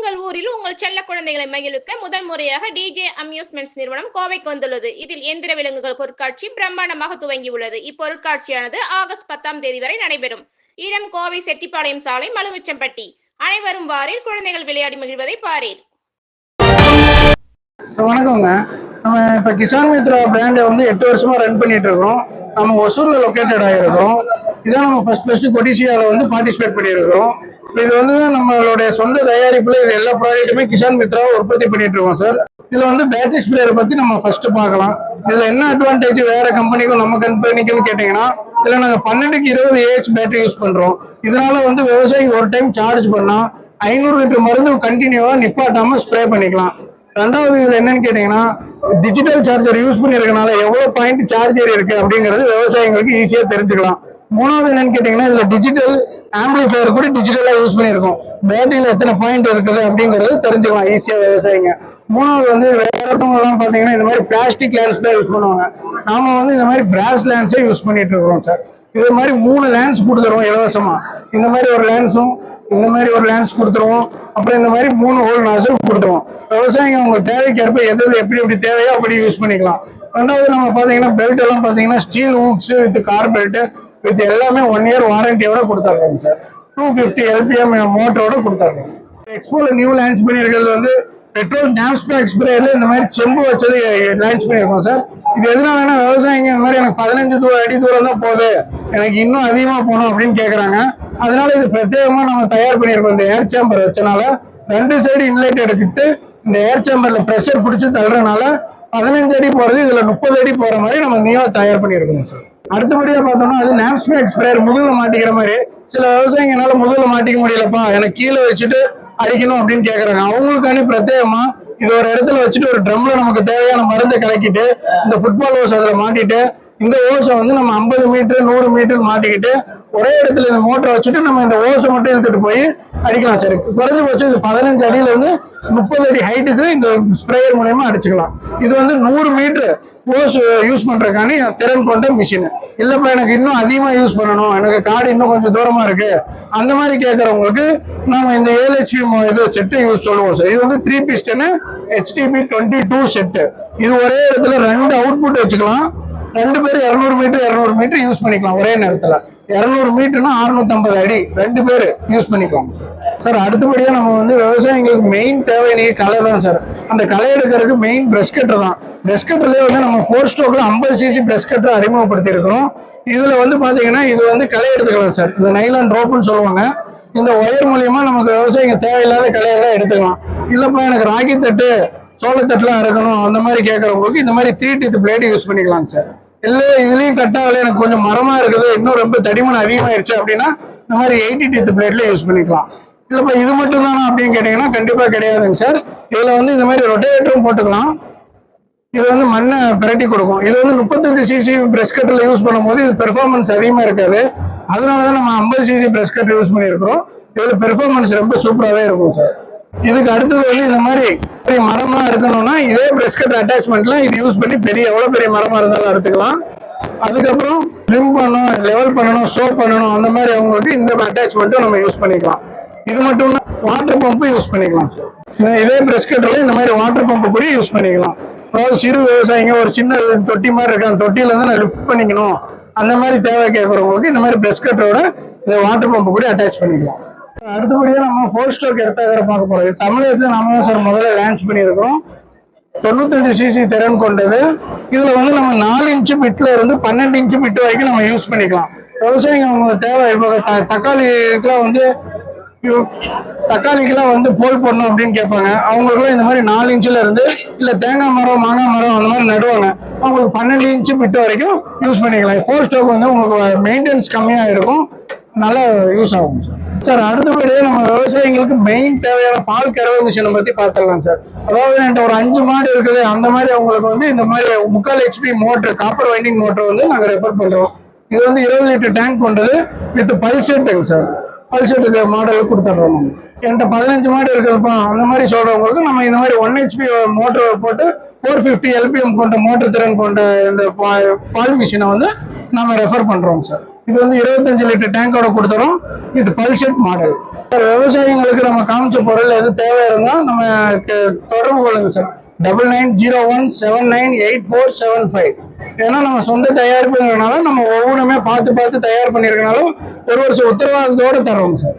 உங்கள் ஊரில் உங்கள் செல்ல குழந்தைகளை மகிழ்விக்க முதல் முறையாக டிஜே அம்யூஸ்மெண்ட்ஸ் நிறுவனம் கோவைக்கு வந்துள்ளது. இதில் எந்திர விலங்குகள் பொருட்காட்சி பிரம்மாண்டமாக துவங்கியுள்ளது. இப்பொருட்காட்சியானது ஆகஸ்ட் பத்தாம் தேதி வரை நடைபெறும். இடம் கோவை செட்டிப்பாளையம் சாலை மலுமிச்சம்பட்டி. அனைவரும் வாரில் குழந்தைகள் விளையாடி மகிழ்வதை பாரீர். ஸோ வணக்கங்க நம்ம இப்போ கிசான் மித்ரா பிராண்டை வந்து எட்டு வருஷமா ரன் பண்ணிட்டு இருக்கோம் நம்ம ஒசூர்ல லொக்கேட்டட் ஆகிருக்கிறோம் இதான் நம்ம ஃபர்ஸ்ட் ஃபர்ஸ்ட் கொடிசியாவில் வந்து பார்ட்டிசிபேட் பண்ணியிருக்கிறோம் இது வந்து நம்மளுடைய சொந்த தயாரிப்புல இது எல்லா ப்ராடக்ட்டுமே கிஷான் மித்ரா உற்பத்தி பண்ணிட்டு இருக்கோம் சார் இதுல வந்து பேட்டரி ஸ்ப்ரேயரை பத்தி நம்ம ஃபர்ஸ்ட் பார்க்கலாம். இதுல என்ன அட்வான்டேஜ் வேற கம்பெனிக்கும் நம்ம கம்பெனிக்குன்னு கேட்டீங்கன்னா இதுல நாங்க பன்னெண்டுக்கு இருபது ஏஹெச் பேட்டரி யூஸ் பண்றோம். இதனால வந்து விவசாயிக்கு ஒரு டைம் சார்ஜ் பண்ணா ஐநூறு லிட்டர் மருந்து கண்டினியூவா நிப்பாட்டாம ஸ்ப்ரே பண்ணிக்கலாம். ரெண்டாவது இதுல என்னன்னு கேட்டீங்கன்னா டிஜிட்டல் சார்ஜர் யூஸ் பண்ணிருக்கனால எவ்வளவு பாயிண்ட் சார்ஜர் இருக்கு அப்படிங்கிறது விவசாயிகளுக்கு ஈஸியா தெரிஞ்சுக்கலாம். மூணாவது என்னன்னு கேட்டீங்கன்னா இதுல டிஜிட்டல் ஆம்பிளிஃபயர் கூட டிஜிட்டலா யூஸ் பண்ணியிருக்கோம். பேட்டரியில எத்தனை பாயிண்ட் இருக்குது அப்படிங்கறது தெரிஞ்சுக்கலாம் ஈஸியா விவசாயிங்க. மூணாவது வந்து வேறவங்க எல்லாம் பாத்தீங்கன்னா இந்த மாதிரி பிளாஸ்டிக் லேன்ஸ் தான் யூஸ் பண்ணுவாங்க. நாம வந்து இந்த மாதிரி பிராஸ் லேன்ஸே யூஸ் பண்ணிட்டு இருக்கிறோம் சார் இது மாதிரி மூணு லேன்ஸ் கொடுத்துருவோம் இலவசமா. இந்த மாதிரி ஒரு லேன்ஸும் இந்த மாதிரி ஒரு லேன்ஸ் கொடுத்துருவோம். அப்புறம் இந்த மாதிரி மூணு ஹோல் நாசும் கொடுத்துருவோம். விவசாயிங்க அவங்க தேவைக்கேற்ப எது எப்படி எப்படி தேவையோ அப்படி யூஸ் பண்ணிக்கலாம். ரெண்டாவது நம்ம பாத்தீங்கன்னா பெல்ட் எல்லாம் பாத்தீங்கன்னா steel hooks with car belt with எல்லாமே ஒன் இயர் வாரண்டியோட கொடுத்தாங்க சார் டூ ஃபிஃப்டி எல்பிஎம் மோட்டரோட கொடுத்தாங்க. எக்ஸ்போல நியூ லான்ச் பண்ணியிருக்கிறது வந்து பெட்ரோல் டான்ஸ்பேக் ஸ்ப்ரேல இந்த மாதிரி செம்பு வச்சது லான்ச் பண்ணியிருக்கோம் சார் இது எதனாலன்னா விவசாயிங்க இந்த மாதிரி எனக்கு பதினஞ்சு தூரம் அடி தூரம் தான் போகுது. எனக்கு இன்னும் அதிகமாக போகணும் அப்படின்னு கேட்குறாங்க அதனால இது பிரத்யேகமாக நம்ம தயார் பண்ணியிருக்கோம். இந்த ஏர் சேம்பர் வச்சனால ரெண்டு சைடு இன்லைட் எடுத்துட்டு இந்த ஏர் சேம்பரில் ப்ரெஷர் பிடிச்சி தள்ளுறதுனால பதினஞ்சு அடி போகிறது இதில் முப்பது அடி போகிற மாதிரி நம்ம நியூவாக தயார் பண்ணியிருக்கோம் சார் அடுத்தபடியா பார்த்தோம்னா அது நாப்ஸ்மேக் ஸ்ப்ரேயர் முதுகுல மாட்டிக்கிற மாதிரி. சில விவசாயிங்கனால முதுகுல மாட்டிக்க முடியலப்பா. எனக்கு கீழே வச்சுட்டு அடிக்கணும் அப்படின்னு கேக்குறாங்க. அவங்களுக்காண்டி பிரத்யேகமா இது ஒரு இடத்துல வச்சுட்டு ஒரு ட்ரம்ல நமக்கு தேவையான மருந்தை கலக்கிட்டு இந்த ஃபுட்பால் ஓஸ் அதுல மாட்டிட்டு இந்த ஓஸை வந்து நம்ம ஐம்பது மீட்டர் நூறு மீட்டர் மாட்டிக்கிட்டு ஒரே இடத்துல இந்த மோட்டரை வச்சுட்டு நம்ம இந்த ஓஸை மட்டும் எடுத்துட்டு போய் அடிக்கலாம் சரி. குறைஞ்சபட்சம் இது பதினஞ்சு அடியில இருந்து முப்பது அடி ஹைட்டுக்கு இந்த ஸ்ப்ரேயர் மூலயமா அடிச்சுக்கலாம். இது வந்து நூறு மீட்டர் ஓஸ் யூஸ் uh, பண்றதுக்கான திறன் கொண்ட மிஷின் இல்லைப்பா எனக்கு இன்னும் அதிகமாக யூஸ் பண்ணணும். எனக்கு காடு இன்னும் கொஞ்சம் தூரமாக இருக்கு. அந்த மாதிரி கேட்குறவங்களுக்கு நம்ம இந்த ஏழு இது செட்டு யூஸ் சொல்லுவோம் சார் இது வந்து three piston HTP twenty two set இது ஒரே இடத்துல ரெண்டு அவுட்புட் வச்சுக்கலாம். ரெண்டு பேரும் இரநூறு மீட்டர் இரநூறு மீட்டர் யூஸ் பண்ணிக்கலாம் ஒரே நேரத்தில். இரநூறு மீட்டர்னா அறுநூத்தம்பது அடி. ரெண்டு பேர் யூஸ் பண்ணிக்கலாம் சார் அடுத்தபடியாக நம்ம வந்து விவசாயிங்களுக்கு மெயின் தேவை நீங்க களை தான் சார் அந்த களை எடுக்கிறதுக்கு மெயின் ப்ரெஷ் கட்டர் தான். பிரஷ் கட்டர்லேயே வந்து நம்ம ஃபோர் ஸ்ட்ரோக்கில் ஐம்பது சிசி பிரஷ் கட்டரை அறிமுகப்படுத்தியிருக்கிறோம். இதில் வந்து பார்த்தீங்கன்னா இது வந்து களை எடுத்துக்கலாம் சார் இந்த நைலான் ரோப்புன்னு சொல்லுவாங்க. இந்த ஒயர் மூலியமாக நமக்கு விவசாயிங்க தேவையில்லாத களையெல்லாம் எடுத்துக்கலாம். இல்லைப்பா எனக்கு ராக்கி தட்டு சோளத்தட்டுலாம் இருக்கணும் அந்த மாதிரி கேட்குறவங்களுக்கு இந்த மாதிரி த்ரீ டீத் பிளேடு யூஸ் பண்ணிக்கலாம் சார் இல்லை இதுலேயும் கட்டாவில் எனக்கு கொஞ்சம் மரமாக இருக்குது இன்னும் ரொம்ப தடிமன் அதிகமாயிருச்சு அப்படின்னா இந்த மாதிரி எயிட்டி டீத் பிளேட்ல யூஸ் பண்ணிக்கலாம். இல்லைப்பா இது மட்டும் தானா அப்படின்னு கேட்டிங்கன்னா கண்டிப்பாக கிடையாதுங்க சார் இதில் வந்து இந்த மாதிரி ரொட்டேட்டரும் போட்டுக்கலாம். இது வந்து மண்ணை பிரட்டி கொடுக்கும். இது வந்து முப்பத்தஞ்சு சிசி பிரஷ் கட்டில் யூஸ் பண்ணும்போது இது பெர்ஃபார்மன்ஸ் அதிகமாக இருக்காது. அதனால தான் நம்ம ஐம்பது சிசி பிரஷ் கட் யூஸ் பண்ணியிருக்கிறோம். இதில் பெர்ஃபார்மன்ஸ் ரொம்ப சூப்பராகவே இருக்கும் சார் இதுக்கு அடுத்தது வந்து இந்த மாதிரி பெரிய மரமாக இருக்கணும்னா இதே பிரஷ் கட் அட்டாச்மெண்ட்லாம் இது யூஸ் பண்ணி பெரிய எவ்வளோ பெரிய மரமாக இருந்தாலும் அறுத்துக்கலாம். அதுக்கப்புறம் ட்ரிம் பண்ணணும் லெவல் பண்ணணும் ஷோ பண்ணணும் அந்த மாதிரி அவங்களுக்கு இந்த அட்டாச்மெண்ட்டும் நம்ம யூஸ் பண்ணிக்கலாம். இது மட்டும் வாட்டர் பம்பு யூஸ் பண்ணிக்கலாம் சார் இதே பிரஷ் கட்டர்ல இந்த மாதிரி வாட்டர் பம்பு கூட யூஸ் பண்ணிக்கலாம். அதாவது சிறு விவசாயிங்க ஒரு சின்ன தொட்டி மாதிரி இருக்கு. அந்த தொட்டியில இருந்து நான் லிஃப்ட் பண்ணிக்கணும். அந்த மாதிரி தேவை கேட்கறவங்களுக்கு இந்த மாதிரி பிரஷ் இந்த வாட்டர் பம்பு கூட அட்டாச் பண்ணிக்கலாம். அடுத்தபடியாக நம்ம ஃபோர் ஸ்ட்ரோக் எடுத்தாக்கிற பார்க்க போறோம். தமிழகத்தில் நாம தான் சார் முதல்ல லான்ச் பண்ணியிருக்கிறோம். தொண்ணூத்தஞ்சு சிசி திறன் கொண்டது. இதுல வந்து நம்ம நாலு இன்ச்சு பிட்ல இருந்து பன்னெண்டு இன்ச்சு பிட் வரைக்கும் நம்ம யூஸ் பண்ணிக்கலாம். விவசாயிங்க அவங்க தேவை இப்போ த- தக்காளிக்கெல்லாம் வந்து தக்காளிக்கெல்லாம் வந்து போல் போடணும் அப்படின்னு கேட்பாங்க. அவங்களுக்குலாம் இந்த மாதிரி நாலு இன்ச்சில் இருந்து இல்லை தேங்காய் மரம் மாங்காய் மரம் அந்த மாதிரி நடுவாங்க. அவங்களுக்கு பன்னெண்டு இன்ச்சு பிட் வரைக்கும் யூஸ் பண்ணிக்கலாம். ஃபோர் ஸ்டோக் வந்து உங்களுக்கு மெயின்டெனன்ஸ் கம்மியாக இருக்கும். நல்லா யூஸ் ஆகும் சார் சார் அடுத்தபடியே நம்ம விவசாயிங்களுக்கு மெயின் தேவையான பால் கறவை மிஷினை பற்றி பார்த்துடலாம் சார் அதாவது என்கிட்ட ஒரு அஞ்சு மாடு இருக்குது. அந்த மாதிரி அவங்களுக்கு வந்து இந்த மாதிரி முக்கால் HP motor copper winding motor வந்து நாங்கள் ரெஃபர் பண்ணுறோம் இது வந்து இருபது லிட்டர் டேங்க் கொண்டது வித் பல்செட்டுங்க சார் பல்செட்டுக்கு மாடல் கொடுத்துட்றோம். என்கிட்ட பதினஞ்சு மாடு இருக்குதுப்பா. அந்த மாதிரி சொல்கிறவங்களுக்கு நம்ம இந்த மாதிரி ஒன் ஹெச்பி மோட்டர் போட்டு ஃபோர் ஃபிஃப்டி எல்பிஎம் கொண்ட மோட்டர் திறன் கொண்ட இந்த பா- பால் மிஷினை வந்து நம்ம ரெஃபர் பண்ணுறோம் சார் இது வந்து இருபத்தஞ்சு லிட்டர் டேங்கோட கொடுத்துறோம். இது பல்செட் மாடல் சார் விவசாயிங்களுக்கு நம்ம காமிச்ச பொருள் எது தேவை இருந்தால் நம்ம தொடர்பு கொள்ளுங்க sir double nine zero one seven nine eight four seven five ஏன்னா நம்ம சொந்த தயாரிப்புங்கிறனால நம்ம ஒவ்வொன்றுமே பார்த்து பார்த்து தயார் பண்ணியிருக்கனாலும் ஒரு வருஷம் உத்தரவாதத்தோடு தரோங்க சார்.